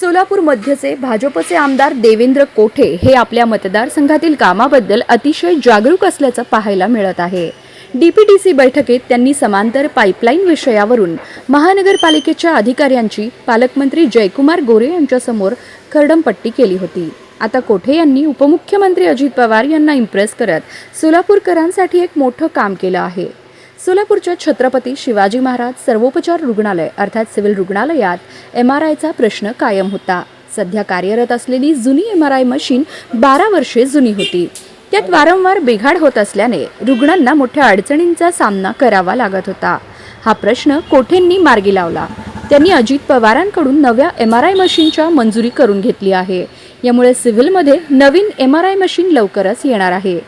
सोलापूर मध्यचे भाजपचे आमदार देवेंद्र कोठे हे आपल्या मतदारसंघातील कामाबद्दल अतिशय जागरूक असल्याचं पाहायला मिळत आहे. डीपीडीसी बैठकीत त्यांनी समांतर पाईपलाईन विषयावरून महानगरपालिकेच्या अधिकाऱ्यांची पालकमंत्री जयकुमार गोरे यांच्यासमोर खरडमपट्टी केली होती. आता कोठे यांनी उपमुख्यमंत्री अजित पवार यांना इम्प्रेस करत सोलापूरकरांसाठी एक मोठं काम केलं आहे. सोलापूरच्या छत्रपती शिवाजी महाराज सर्वोपचार रुग्णालय अर्थात सिव्हिल रुग्णालयात एम आर आयचा प्रश्न कायम होता. सध्या कार्यरत असलेली जुनी एम आर आय मशीन बारा वर्षे जुनी होती. त्यात वारंवार बिघाड होत असल्याने रुग्णांना मोठ्या अडचणींचा सामना करावा लागत होता. हा प्रश्न कोठेंनी मार्गी लावला? त्यांनी अजित पवारांकडून नव्या एम आर आय मशीनच्या मंजुरी करून घेतली आहे. यामुळे सिव्हिलमध्ये नवीन एम आर आय मशीन लवकरच येणार आहे.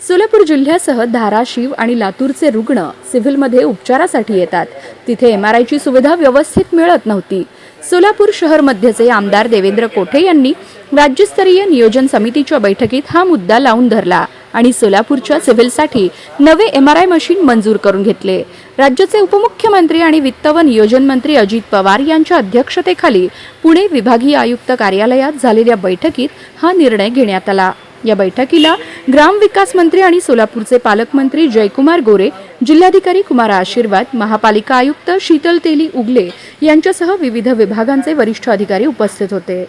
सोलापूर जिल्ह्यासह धाराशिव आणि लातूरचे रुग्ण सिव्हिलमध्ये उपचारासाठी येतात. तिथे एम आर आयची सुविधा व्यवस्थित मिळत नव्हती. सोलापूर शहर मध्यचे आमदार देवेंद्र कोठे यांनी राज्यस्तरीय नियोजन समितीच्या बैठकीत हा मुद्दा लावून धरला आणि सोलापूरच्या सिव्हिलसाठी नवे एम आर आय मशीन मंजूर करून घेतले. राज्याचे उपमुख्यमंत्री आणि वित्त व नियोजन मंत्री अजित पवार यांच्या अध्यक्षतेखाली पुणे विभागीय आयुक्त कार्यालयात झालेल्या बैठकीत हा निर्णय घेण्यात आला. या बैठकीला ग्रामविकास मंत्री आणि सोलापूरचे पालकमंत्री जयकुमार गोरे जिल्हाधिकारी कुमार आशीर्वाद महापालिका आयुक्त शीतल तेली उगले यांच्यासह विविध विभागांचे वरिष्ठ अधिकारी उपस्थित होते.